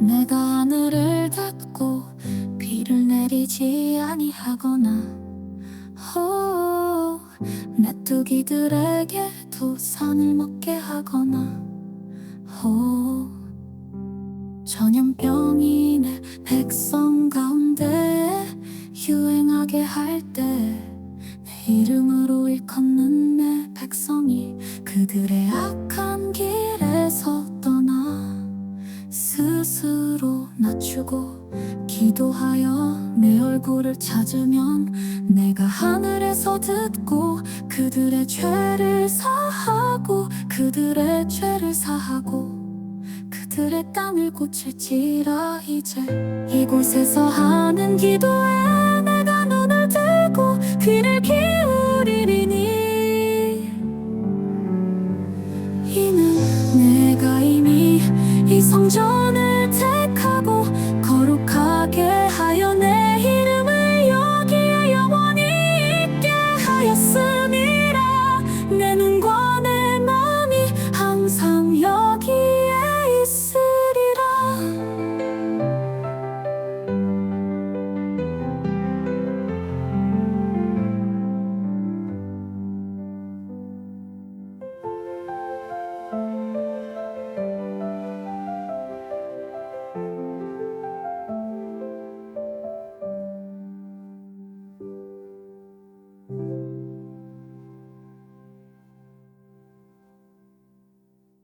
내가 하늘을 닫고 비를 내리지 아니하거나. 호 메뚜기들에게도 산을 먹게 하거나. 호 전염병이 내 백성 가운데 유행하게 할 때 내 이름으로 일컫는 내 백성이 그들의 악한 낮추고 기도하여 내 얼굴을 찾으면 내가 하늘에서 듣고 그들의 죄를 사하고 그들의 죄를 사하고 그들의 땅을 고칠지라 이제. 이곳에서 하는 기도에 내가 눈을 들고 귀를 기울이리니 이는 내가 이미 이 성전